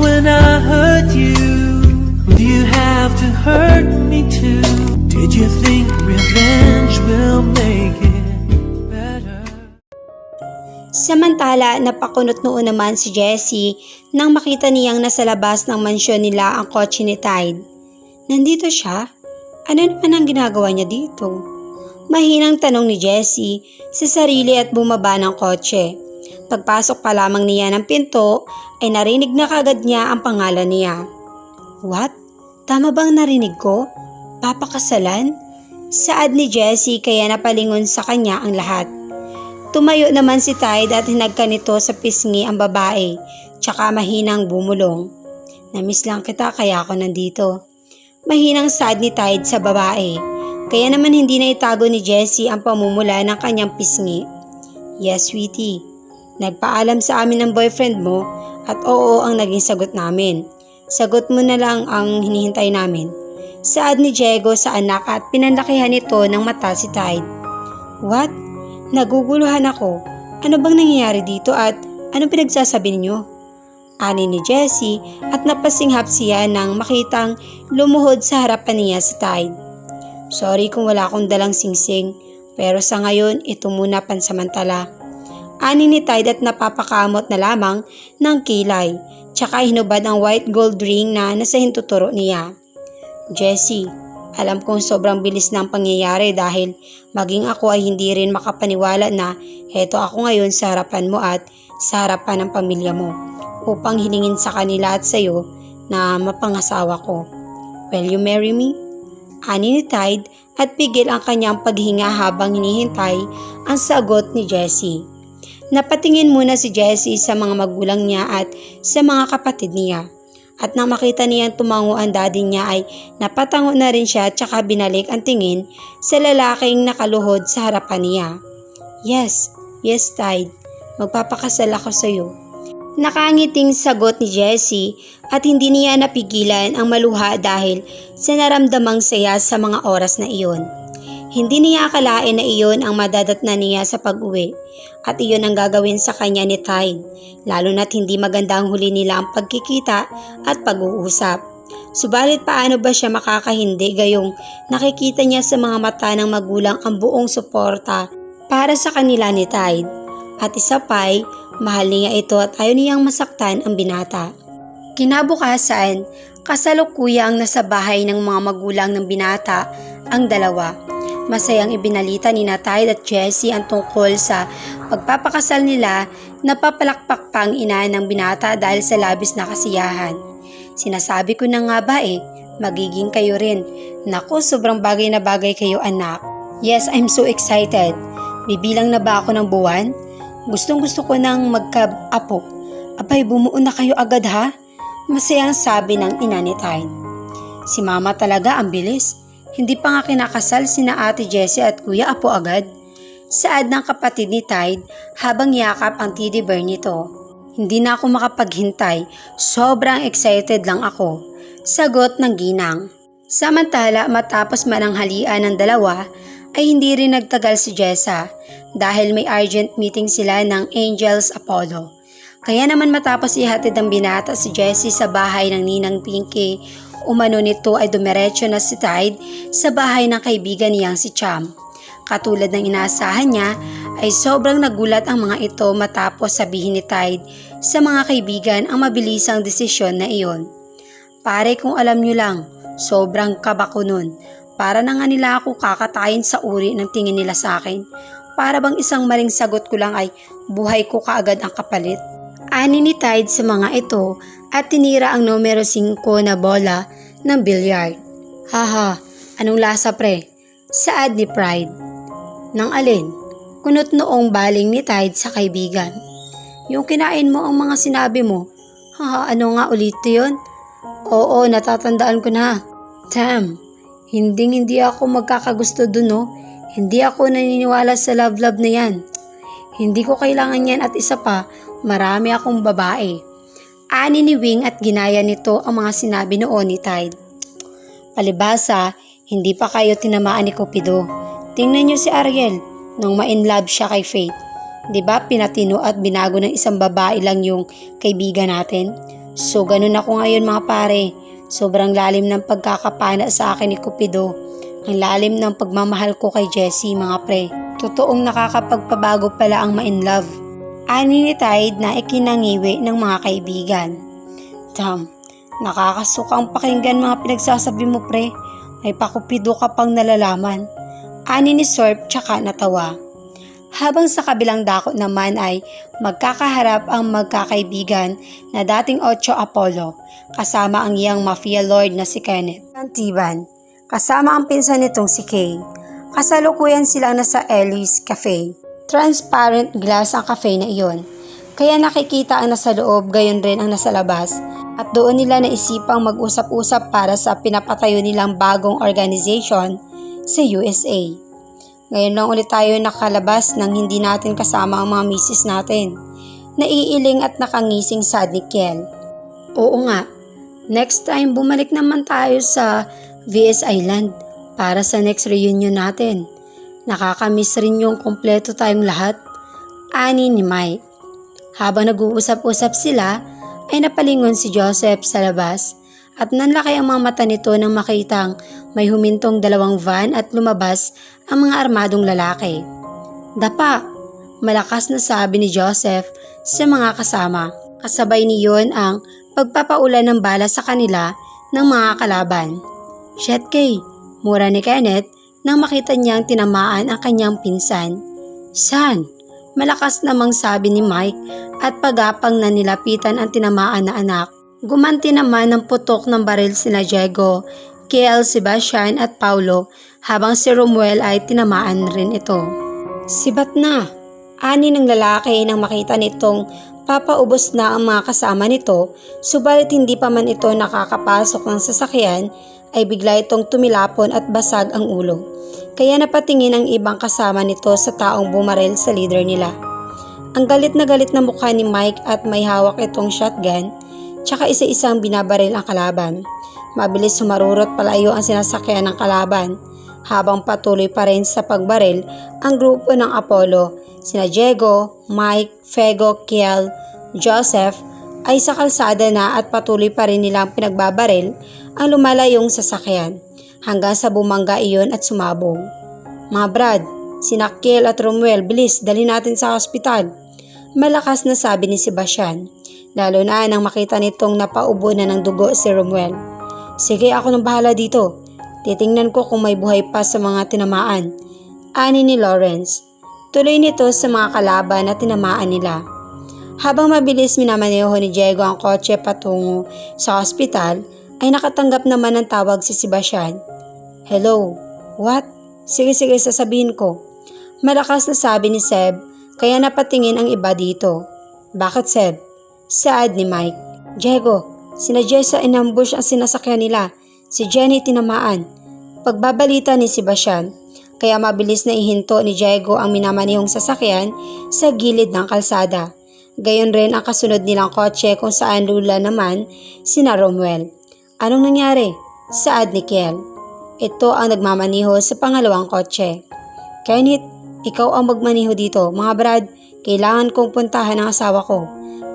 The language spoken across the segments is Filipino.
when I hurt you? Do you have to hurt me too? Did you think revenge will make it better? Samantala, napakunot noon naman si Jessie nang makita niyang nasa labas ng mansyon nila ang kotse ni Tide. Nandito siya? Ano naman ang ginagawa niya dito? Mahinang tanong ni Jessie sa sarili at bumaba ng kotse. Pagpasok pa lamang niya ng pinto ay narinig na kagad niya ang pangalan niya. What? Tama bang narinig ko? Papakasalan? Saad ni Jessie kaya napalingon sa kanya ang lahat. Tumayo naman si Tide at hinagka nito sa pisngi ang babae, tsaka mahinang bumulong. Namiss lang kita kaya ako nandito. Mahinang sad ni Tide sa babae, kaya naman hindi na itago ni Jessie ang pamumula ng kanyang pisngi. Yes, sweetie. Nagpaalam sa amin ng boyfriend mo at oo ang naging sagot namin. Sagot mo na lang ang hinihintay namin. Saad ni Diego sa anak at pinanlakihan nito ng mata si Tide. What? Naguguluhan ako. Ano bang nangyayari dito at anong pinagsasabi ninyo? Ani ni Jessie at napasinghap siya nang makitang lumuhod sa harapan niya si Tide. Sorry kung wala akong dalang singsing, pero sa ngayon ito muna pansamantala. Ani ni Tide at napapakamot na lamang ng kilay, tsaka hinubad ang white gold ring na nasa hintuturo niya. Jessie, alam kong sobrang bilis ng pangyayari dahil maging ako ay hindi rin makapaniwala na heto ako ngayon sa harapan mo at sa harapan ng pamilya mo upang hilingin sa kanila at sa iyo na mapangasawa ko. Will you marry me? Ani ni Tide at pigil ang kanyang paghinga habang hinihintay ang sagot ni Jessie. Napatingin muna si Jessie sa mga magulang niya at sa mga kapatid niya. At nang makita niyang tumango ang daddy niya ay napatango na rin siya tsaka binalik ang tingin sa lalaking nakaluhod sa harapan niya. Yes, yes Tide, magpapakasal ako sa iyo. Nakangiting sagot ni Jessie at hindi niya napigilan ang maluha dahil sa naramdamang saya sa mga oras na iyon. Hindi niya akalain na iyon ang madadatna niya sa pag-uwi at iyon ang gagawin sa kanya ni Tide, lalo na't hindi maganda ang huli nila ang pagkikita at pag-uusap. Subalit paano ba siya makakahindi gayong nakikita niya sa mga mata ng magulang ang buong suporta para sa kanila ni Tide. At isa pa'y mahal niya ito at ayaw niyang masaktan ang binata. Kinabukasan, kasalukuyang nasa bahay ng mga magulang ng binata ang dalawa. Masayang ibinalita ni Natay at Jessie ang tungkol sa pagpapakasal nila na papalakpak pa ang ina ng binata dahil sa labis na kasiyahan. Sinasabi ko na nga ba eh, magiging kayo rin. Naku, sobrang bagay na bagay kayo anak. Yes, I'm so excited. Bibilang na ba ako ng buwan? Gustong gusto ko nang magka-apo. Abay, bumuo na kayo agad ha? Masayang sabi ng ina ni Tide. Si mama talaga ang bilis. Hindi pa nga kinakasal sina ate Jessie at kuya apo agad. Saad ng kapatid ni Tide habang yakap ang teddy bear nito. Hindi na ako makapaghintay. Sobrang excited lang ako. Sagot ng ginang. Samantala matapos mananghalian ng dalawa ay hindi rin nagtagal si Jessa dahil may urgent meeting sila ng Angels Apollo. Kaya naman matapos ihatid ang binata si Jessie sa bahay ng Ninang Pinky, umano nito ay dumiretso na si Tide sa bahay ng kaibigan niyang si Cham. Katulad ng inaasahan niya, ay sobrang nagulat ang mga ito matapos sabihin ni Tide sa mga kaibigan ang mabilisang desisyon na iyon. Pare kung alam niyo lang, sobrang kaba ko nun. Para na nga nila ako kakatayin sa uri ng tingin nila sa akin. Para bang isang maling sagot ko lang ay buhay ko kaagad ang kapalit. Ani ni Tide sa mga ito at tinira ang numero 5 na bola ng billiard. Haha, anong lasa pre? Saad ni Pride. Nang alin? Kunot noong baling ni Tide sa kaibigan. Yung kinain mo ang mga sinabi mo. Haha, ano nga ulit yun? Oo, natatandaan ko na. Damn, hindi hindi ako magkakagusto dun no. Hindi ako naniniwala sa love-love na yan. Hindi ko kailangan yan at isa pa, marami akong babae. Ani ni Wing at ginaya nito ang mga sinabi noon ni Tide. Palibasa, hindi pa kayo tinamaan ni Cupido. Tingnan niyo si Ariel nung ma-inlove siya kay Faith. 'Di ba pinatino at binago ng isang babae lang yung kaibigan natin? So ganun ako ngayon mga pare. Sobrang lalim ng pagkakapana sa akin ni Cupido. Ang lalim ng pagmamahal ko kay Jessie mga pre. Totoong nakakapagpabago pala ang ma-in love. Ani ni Tide na ikinangiwi ng mga kaibigan. Damn, nakakasukang pakinggan mga pinagsasabi mo pre. May pakupido ka pang nalalaman. Ani ni Sorp tsaka natawa. Habang sa kabilang dako naman ay magkakaharap ang magkakaibigan na dating Ocho Apollo kasama ang iyang mafia lord na si Kenneth. Antiban, kasama ang pinsan nitong si Kay. Kasalukuyan silang nasa Ellie's Cafe. Transparent glass ang cafe na iyon. Kaya nakikita ang nasa loob gayon rin ang nasa labas at doon nila naisipang mag-usap-usap para sa pinapatayo nilang bagong organization sa USA. Ngayon lang ulit tayo nakalabas nang hindi natin kasama ang mga misis natin. Naiiling at nakangising sad ni Kiel. Oo nga, next time bumalik naman tayo sa VS Island para sa next reunion natin. Nakakamiss rin yung kompleto tayong lahat. Ani ni Mike. Habang nag-uusap-usap sila, ay napalingon si Joseph sa labas at nanlaki ang mga mata nito nang makitang may humintong dalawang van at lumabas ang mga armadong lalaki. Dapa, malakas na sabi ni Joseph sa mga kasama. Kasabay niyon ang pagpapaulan ng bala sa kanila ng mga kalaban. Shit mura ni Kenneth nang makita niyang tinamaan ang kanyang pinsan. San? Malakas namang sabi ni Mike at pagapang na nilapitan ang tinamaan na anak. Gumanti naman ng putok ng baril sina Diego, Kiel, Sebastian at Paulo habang si Romuel ay tinamaan rin ito. Sibat na. Ani ng lalaki nang makita nitong papaubos na ang mga kasama nito subalit hindi pa man ito nakakapasok ng sasakyan ay bigla itong tumilapon at basag ang ulo. Kaya napatingin ang ibang kasama nito sa taong bumaril sa leader nila. Ang galit na galit na mukha ni Mike at may hawak itong shotgun tsaka isa-isang binabaril ang kalaban. Mabilis sumarurot palayo ang sinasakyan ng kalaban habang patuloy pa rin sa pagbaril ang grupo ng Apollo, sina Diego, Mike, Fego, Kiel, Joseph ay sa kalsada na at patuloy pa rin nilang pinagbabaril ang lumalayong sasakyan hanggang sa bumangga iyon at sumabong. Mga brad, sina Kiel at Romuel, bilis, dali natin sa ospital. Malakas na sabi ni Sebastian, lalo na nang makita nitong napaubo na ng dugo si Romuel. Sige ako nang bahala dito. Titingnan ko kung may buhay pa sa mga tinamaan. Ani ni Lawrence. Tuloy nito sa mga kalaban na tinamaan nila. Habang mabilis minamaneho ni Diego ang kotse patungo sa ospital, ay nakatanggap naman ng tawag si Sebastian. Hello, what? Sige sige sasabihin ko. Malakas na sabi ni Seb, kaya napatingin ang iba dito. Bakit Seb? Saad ni Mike. Diego, sina Jessa inambush ang sinasakyan nila. Si Jenny tinamaan. Pagbabalita ni Sebastian, kaya mabilis na ihinto ni Diego ang minamanihong sasakyan sa gilid ng kalsada. Gayon rin ang kasunod nilang kotse kung saan lula naman sina Romuel. Anong nangyari? Saad ni Kiel. Ito ang nagmamaniho sa pangalawang kotse. Kenneth, ikaw ang magmaniho dito. Mga brad, kailangan kong puntahan ang asawa ko.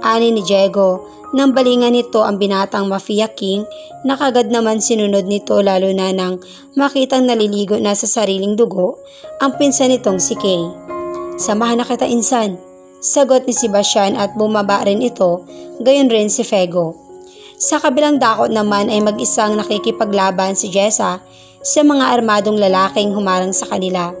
Ani ni Diego, nang balingan nito ang binatang Mafia King na kagad naman sinunod nito lalo na nang makitang naliligo na sa sariling dugo ang pinsan nitong si Kay. Samahan na kita insan. Sagot ni Sebastian at bumaba rin ito, gayon rin si Fego. Sa kabilang dakot naman ay mag-isang nakikipaglaban si Jessa sa mga armadong lalaking humarang sa kanila.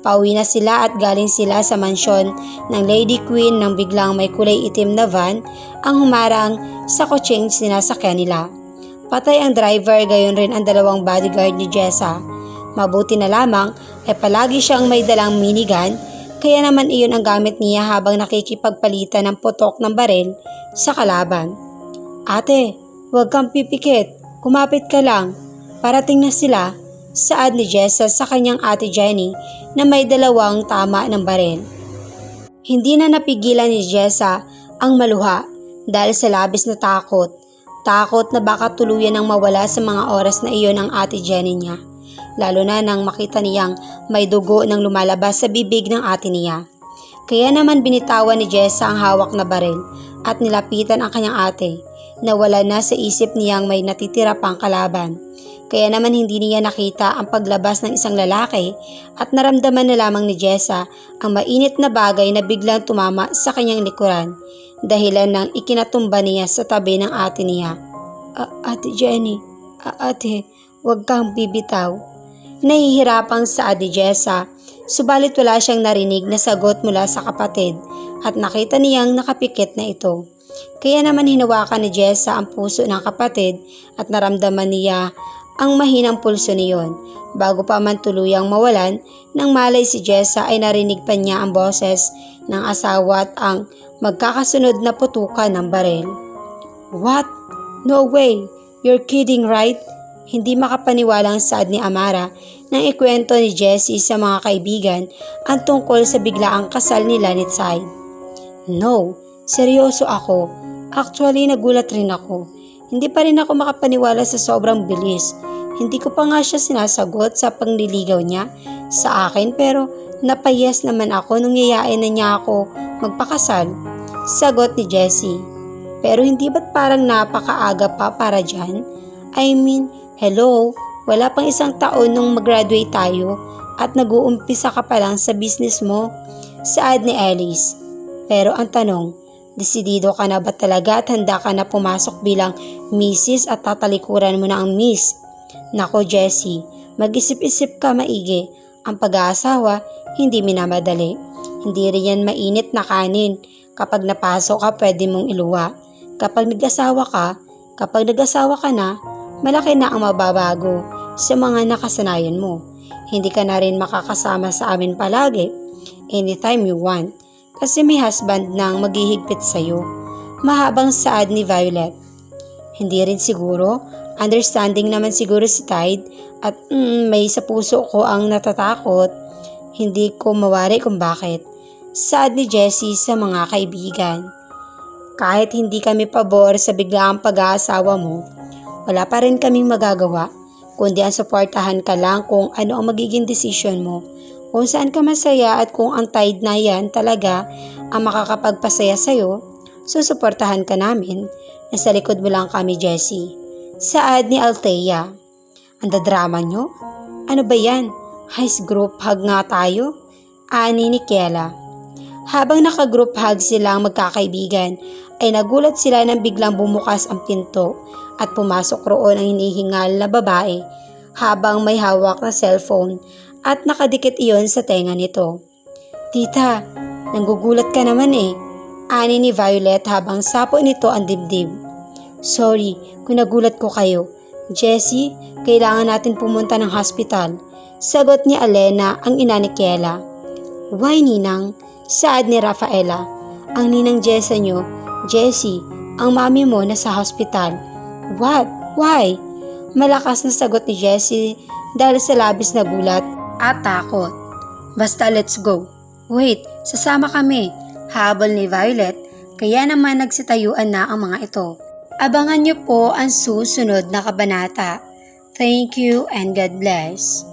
Pauwi na sila at galing sila sa mansyon ng Lady Queen nang biglang may kulay itim na van ang humarang sa kotseng sinasakyan nila. Patay ang driver gayon rin ang dalawang bodyguard ni Jessa. Mabuti na lamang ay palagi siyang may dalang minigun kaya naman iyon ang gamit niya habang nakikipagpalitan ng putok ng baril sa kalaban. Ate, huwag kang pipikit. Kumapit ka lang. Parating na sila. Saad ni Jessa sa kanyang ate Jenny na may dalawang tama ng baril. Hindi na napigilan ni Jessa ang maluha dahil sa labis na takot. Takot na baka tuluyan ang mawala sa mga oras na iyon ang ate Jenny niya. Lalo na nang makita niyang may dugo nang lumalabas sa bibig ng ate niya. Kaya naman binitawan ni Jessa ang hawak na baril at nilapitan ang kanyang ate. Nawala na sa isip niyang may natitira pang kalaban. Kaya naman hindi niya nakita ang paglabas ng isang lalaki at naramdaman na lamang ni Jessa ang mainit na bagay na biglang tumama sa kanyang likuran dahilan ng ikinatumba niya sa tabi ng ate niya. "A- ate Jenny, ate, huwag kang bibitaw. Nahihirapang sa ate Jessa, subalit wala siyang narinig na sagot mula sa kapatid at nakita niyang nakapikit na ito. Kaya naman hinawakan ni Jessa ang puso ng kapatid at naramdaman niya ang mahinang pulso niyon. Bago pa man tuluyang mawalan, nang malay si Jessa ay narinig pa niya ang boses ng asawa at ang magkakasunod na putukan ng baril. What? No way! You're kidding, right? Hindi makapaniwalang saad ni Amara nang ikwento ni Jessie sa mga kaibigan ang tungkol sa biglaang kasal ni Tsai. No, seryoso ako. Actually, nagulat rin ako. Hindi pa rin ako makapaniwala sa sobrang bilis. Hindi ko pa nga siya sinasagot sa pangliligaw niya sa akin pero napayas naman ako nung yayain na niya ako magpakasal. Sagot ni Jessie. Pero hindi ba't parang napakaaga pa para dyan? I mean, hello, wala pang isang taon nung mag-graduate tayo at nag-uumpisa ka pa lang sa business mo. Saad ni Alice. Pero ang tanong, desidido ka na ba talaga at handa ka na pumasok bilang Mrs. at tatalikuran mo na ang Miss? Nako Jessie, mag-isip-isip ka maigi. Ang pag-aasawa, hindi minamadali. Hindi rin yan mainit na kanin. Kapag napasok ka, pwede mong iluwa. Kapag nag-asawa ka, kapag nag-asawa ka na, malaki na ang mababago sa mga nakasanayan mo. Hindi ka na rin makakasama sa amin palagi. Anytime you want. Kasi may husband nang maghihigpit sa'yo. Mahabang saad ni Violet. Hindi rin siguro. Understanding naman siguro si Tide at mm, may sa puso ko ang natatakot. Hindi ko mawari kung bakit. Saad ni Jessie sa mga kaibigan. Kahit hindi kami pabor sa biglaang pag-aasawa mo, wala pa rin kaming magagawa kundi ang suportahan ka lang kung ano ang magiging desisyon mo. Kung saan ka masaya at kung ang tide na yan talaga ang makakapagpasaya sa'yo, susuportahan ka namin. Nasa likod mo lang kami, Jessie. Saad ni Althea. Ang dadrama nyo? Ano ba yan? Heist group hug nga tayo? Ani ni Kela. Habang naka-group hug silang magkakaibigan, ay nagulat sila nang biglang bumukas ang pinto at pumasok roon ang hinihingal na babae habang may hawak na cellphone at nakadikit iyon sa tenga nito. Tita, nanggugulat ka naman eh. Ani ni Violet habang sapo nito ang dibdib. Sorry kung nagulat ko kayo. Jessie, kailangan natin pumunta ng hospital. Sagot ni Alena ang ina ni Kiela. Why ninang? Saad ni Rafaela. Ang ninang Jessa nyo, Jessie, ang mami mo nasa hospital. What? Why? Malakas na sagot ni Jessie dahil sa labis na gulat at takot. Basta let's go. Wait, sasama kami. Habol ni Violet, kaya naman nagsitayuan na ang mga ito. Abangan niyo po ang susunod na kabanata. Thank you and God bless.